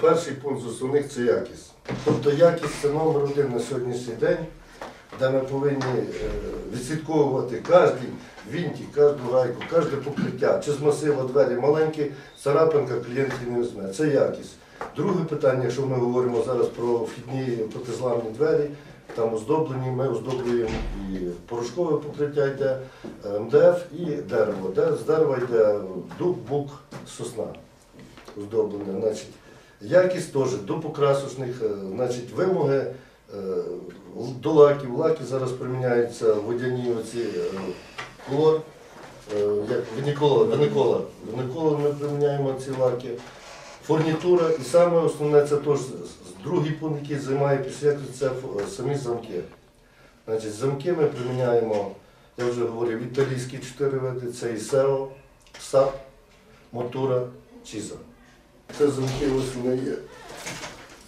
Перший пункт з основних це якість. Тобто якість це номер один на сьогоднішній день, де ми повинні е, відслідковувати кожен вінтик, кожну гайку, кожне покриття, чи з масива двері маленькі, царапинка клієнт не візьме. Це якість. Друге питання, якщо ми говоримо зараз про вхідні протизламні двері, там оздоблені, ми оздоблюємо і порошкове покриття йде, е, МДФ і дерево. З дерева йде дуб, бук, сосна оздоблення. Значить, Якість теж до покрасочних, е, значить, вимоги е, до лаків. Лаки зараз приміняються водяні оці е, колор, як винікола, виникола. Виникола ми приміняємо ці лаки. Фурнітура і саме основне це теж другий пункт, який займає якості, це самі замки. Значить, замки ми приміняємо, я вже говорив, італійські чотири види, це і SEO, SAP, Мотура, Чіза. Це замки ось вони є.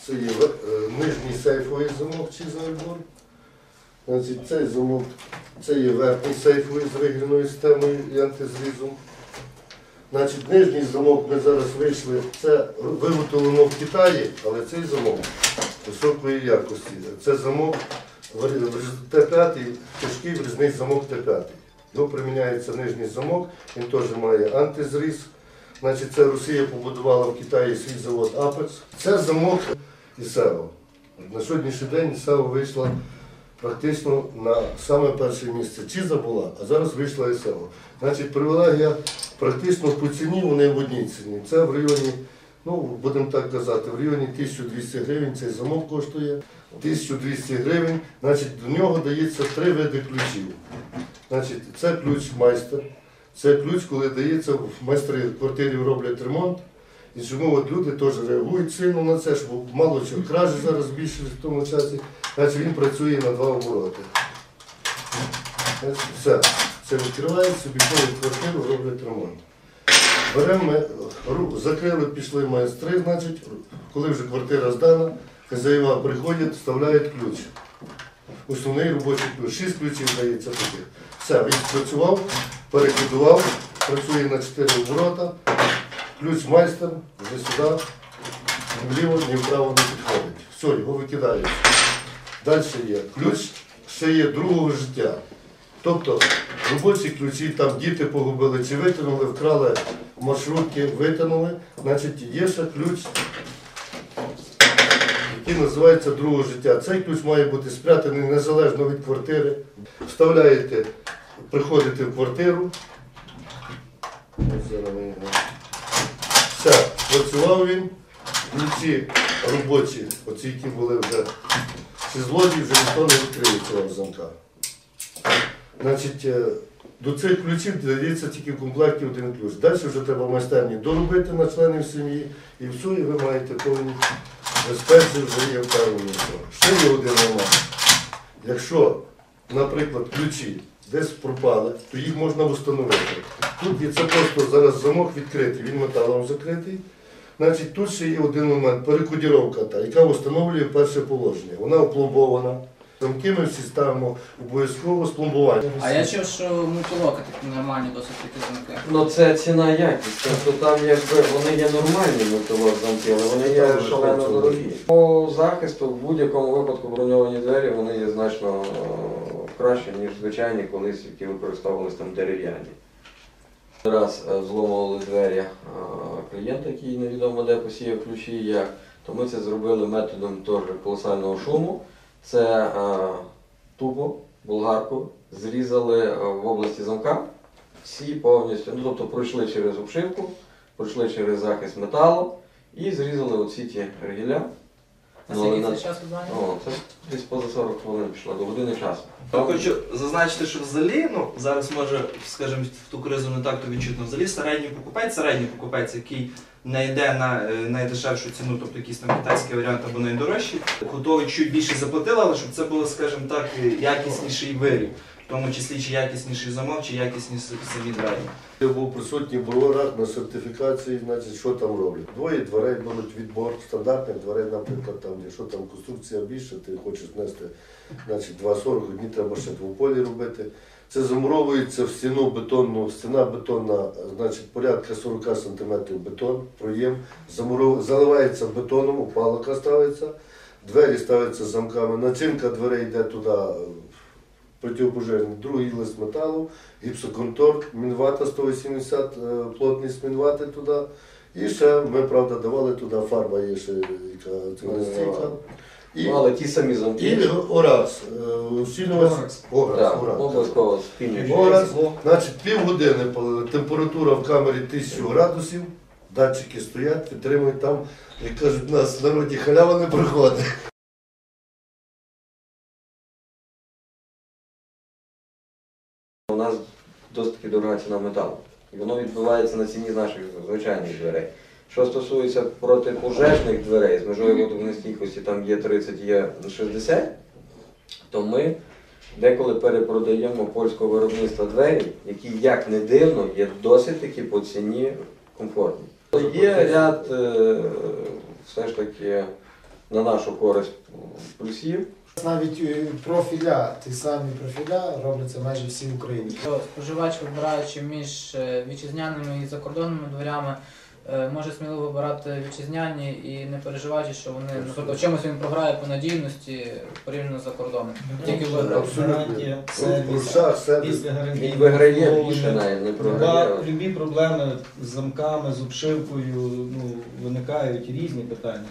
Це є е, нижній сейфовий замок чи зайбор. Значить, цей замок, це є верхній сейфовий з регульною системою і антизрізом. Значить, нижній замок ми зараз вийшли. Це виготовлено в Китаї, але цей замок високої якості. Це замок в р- в Т5, тяжкий врізний замок Т5. Його приміняється нижній замок, він теж має антизріз. Значить, це Росія побудувала в Китаї свій завод Апекс. Це замок ІСЕО. На сьогоднішній день ІСЕО вийшла практично на саме перше місце. Чіза була, а зараз вийшла ІСЕО. Значить, привілегія практично по ціні вони в одній ціні. Це в районі, ну будемо так казати, в районі 1200 гривень цей замок коштує. 1200 гривень, значить, до нього дається три види ключів. Значить, це ключ майстер. Це ключ, коли дається, майстри квартирі роблять ремонт. І чому от люди теж реагують сильно на це, щоб мало чого кражі зараз більше в тому часі. Значить він працює на два обороти. Все. Це відкривають, собі ходять квартиру, роблять ремонт. Беремо, ми, закрили, пішли майстри, значить, коли вже квартира здана, хазяїва приходять, вставляють ключ. Основний робочий ключ. Шість ключів дається таких. Все, він спрацював, перекодував, працює на чотири оборота, ключ майстер, вже сюди, ні вліво, ні вправо не підходить. Все, його викидають. Далі є ключ, ще є другого життя. Тобто робочі ключі, там діти погубили чи витягнули, вкрали маршрутки, витягнули, значить є ще ключ, який називається другого життя. Цей ключ має бути спрятаний незалежно від квартири. Вставляєте, приходите в квартиру. Ось зараз ми його. Все, працював він. Ключі робочі, оці, які були вже ці злодії, вже ніхто не відкриє цього замка. Значить, е, до цих ключів дається тільки в комплекті один ключ. Далі вже треба майстерні доробити на членів сім'ї і все, і ви маєте повні безпеці, вже є впевнені. Ще є один момент. Якщо, наприклад, ключі десь пропали, то їх можна встановити. Тут є це просто зараз замок відкритий, він металом закритий. Значить, тут ще є один момент перекодіровка, та, яка встановлює перше положення. Вона опломбована. Замки ми всі ставимо обов'язково з пломбуванням. А я чув, що мультилоки такі нормальні досить такі замки. Ну це ціна якість. Тобто там якби вони є нормальні мотилок замки, але вони є шалено дорогі. По захисту в будь-якому випадку броньовані двері вони є значно краще, ніж звичайні колись, які використовувалися там дерев'яні. Раз е, зломували двері е, клієнта, який невідомо де посіяв ключі, і як, то ми це зробили методом теж колосального шуму. Це е, тубо, болгарку, зрізали в області замка, всі повністю, ну тобто пройшли через обшивку, пройшли через захист металу і зрізали оці ті ригіля. Ну, скільки на- це часу зайняло? О, це десь поза 40 хвилин пішло, до години часу. Я хочу зазначити, що взагалі, ну зараз може, скажімо, в ту кризу не так то відчутно. Взагалі середній покупець, середній покупець, який не йде на е, найдешевшу ціну, тобто якийсь там китайський варіант або найдорожчий, готовий чуть більше заплатити, але щоб це було, скажімо так, якісніший виріб. в тому числі чи якісніший замок, чи якісні самі двері. Я був присутній в на сертифікації, значить, що там роблять. Двоє дверей беруть відбор стандартних дверей, наприклад, там, якщо там конструкція більша, ти хочеш знести значить, 2,40, одні треба ще двополі робити. Це замуровується в стіну бетонну, стіна бетонна, значить, порядка 40 см бетон, проєм, замуров... заливається бетоном, опалка ставиться, двері ставляться замками, начинка дверей йде туди протипожежний, другий лист металу, гіпсоконтор, мінвата 180, е, плотність мінвати туди. І ще ми, правда, давали туди фарба є ще, яка цілестійка. І, Ну, але ті самі замки. і Ораз. е, Ораз. Ораз. Ораз. Значить, півгодини палили. температура в камері 1000 градусів, датчики стоять, підтримують там, як кажуть, у нас в народі халява не приходить. Нас досить таки дорога ціна металу. І воно відбувається на ціні наших звичайних дверей. Що стосується протипожежних дверей з межою водонестійкості, там є 30, є 60, то ми деколи перепродаємо польського виробництва двері, які, як не дивно, є досить таки по ціні комфортні. Є ряд е, все ж таки на нашу користь плюсів. Навіть е, профіля, ті самі профіля робляться майже всі в Україні. Споживач, вибираючи між е, вітчизняними і закордонними дверями, е, може сміливо вибирати вітчизняні і не переживаючи, що вони наприклад, в чомусь він програє по надійності порівняно з закордоном. Тільки Гарантія, В сервіс. Після гарантії Він виграє більше не програє. Любі проблеми з замками, з обшивкою, ну, виникають різні питання.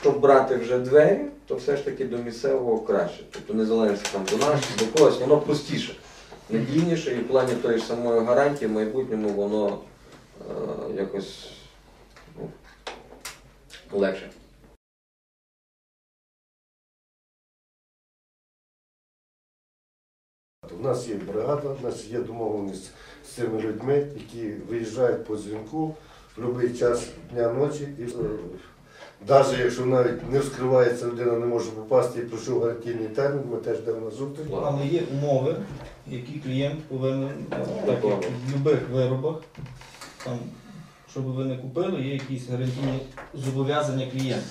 Щоб брати вже двері, то все ж таки до місцевого краще. Тобто незалежно там до нас, до когось, воно простіше, надійніше і в плані тої ж самої гарантії в майбутньому воно е, якось ну, легше. У нас є бригада, у нас є домовленість з цими людьми, які виїжджають по дзвінку в будь-який час дня ночі. І навіть якщо навіть не вскривається, людина не може попасти і пройшов гарантійний термін, ми теж йдемо на зустріч. Але є умови, які клієнт повинен, так як в будь-яких виробах, там, щоб ви не купили, є якісь гарантійні зобов'язання клієнта.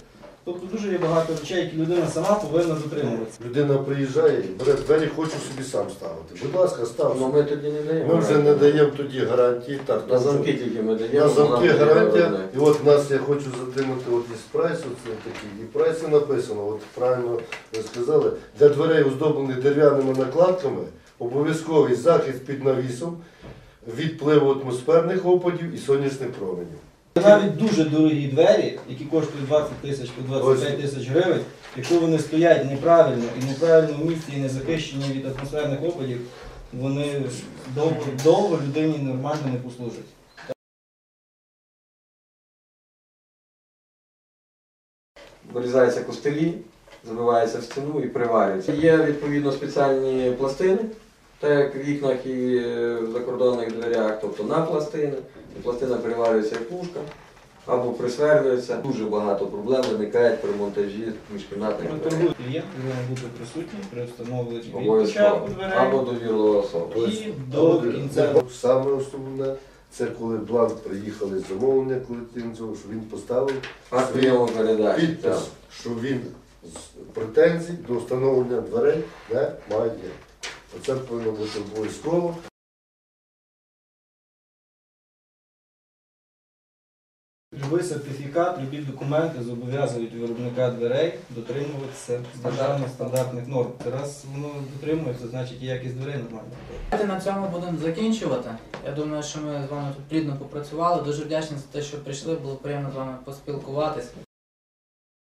Тобто дуже є багато речей, які людина сама повинна дотримуватися. Людина приїжджає, бере двері, хочу собі сам ставити. Будь ласка, став. Ну ми тоді не даємо. Ми вже не даємо тоді гарантії. Так, На замки тільки ми даємо. На замки вона гарантія. І от в нас я хочу затримати от із прайсу, це такий. І в прайсі написано, от правильно ви сказали, для дверей оздоблених дерев'яними накладками обов'язковий захист під навісом від впливу атмосферних опадів і сонячних променів. Навіть дуже дорогі двері, які коштують 20 тисяч по 25 тисяч гривень, якщо вони стоять неправильно і в неправильному місці і не захищені від атмосферних опадів, вони довго, довго людині нормально не послужать. вирізаються костелі, забиваються в стіну і приварюються. Є відповідно спеціальні пластини, так як в вікнах і е, в закордонних дверях, тобто на пластини. І пластина приварюється як пушка або присверлюється. Дуже багато проблем виникають при монтажі міжкімнатних дверей. Клієнт повинен бути присутній при встановленні від Обов'язково. початку дверей Або довірлива особа. і до кінця. Саме основне, це коли бланк приїхали з замовлення, зробив, що він поставив А прийому передачі. підпис, так. що він з претензій до встановлення дверей не має. Оце повинно бути обов'язково. Любий сертифікат, любі документи зобов'язують виробника дверей дотримуватися державних стандартних норм. Раз воно дотримується, значить і якість дверей нормальна. Давайте на цьому будемо закінчувати. Я думаю, що ми з вами тут плідно попрацювали. Дуже вдячні за те, що прийшли. Було приємно з вами поспілкуватись.